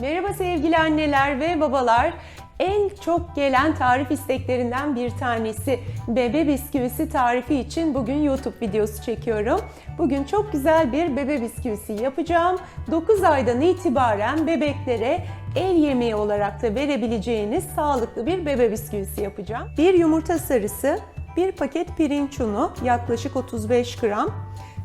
Merhaba sevgili anneler ve babalar. En çok gelen tarif isteklerinden bir tanesi bebe bisküvisi tarifi için bugün YouTube videosu çekiyorum. Bugün çok güzel bir bebe bisküvisi yapacağım. 9 aydan itibaren bebeklere el yemeği olarak da verebileceğiniz sağlıklı bir bebe bisküvisi yapacağım. Bir yumurta sarısı, bir paket pirinç unu yaklaşık 35 gram,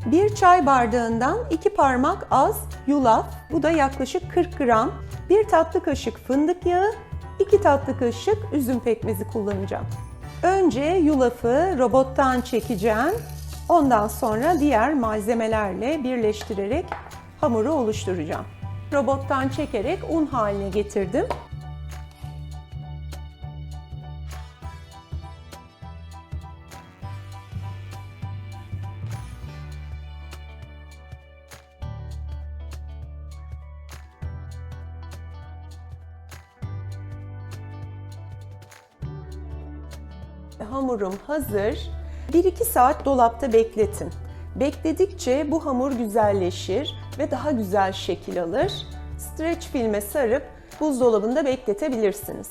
bir çay bardağından iki parmak az yulaf, bu da yaklaşık 40 gram. Bir tatlı kaşık fındık yağı, iki tatlı kaşık üzüm pekmezi kullanacağım. Önce yulafı robottan çekeceğim. Ondan sonra diğer malzemelerle birleştirerek hamuru oluşturacağım. Robottan çekerek un haline getirdim. Hamurum hazır. 1-2 saat dolapta bekletin. Bekledikçe bu hamur güzelleşir ve daha güzel şekil alır. Streç filme sarıp buzdolabında bekletebilirsiniz.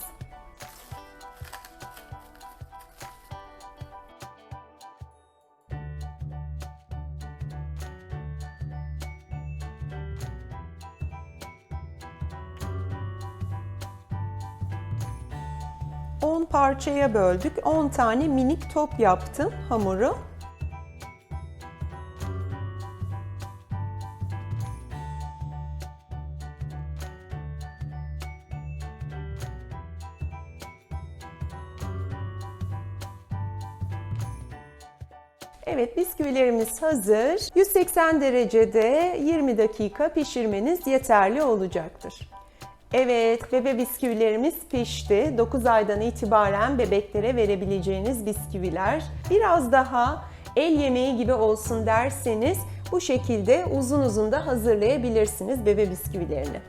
...10 parçaya böldük. 10 tane minik top yaptım hamuru. Evet bisküvilerimiz hazır. 180 derecede 20 dakika pişirmeniz yeterli olacaktır. Evet, bebe bisküvilerimiz pişti. 9 aydan itibaren bebeklere verebileceğiniz bisküviler. Biraz daha el yemeği gibi olsun derseniz bu şekilde uzun uzun da hazırlayabilirsiniz bebe bisküvilerini.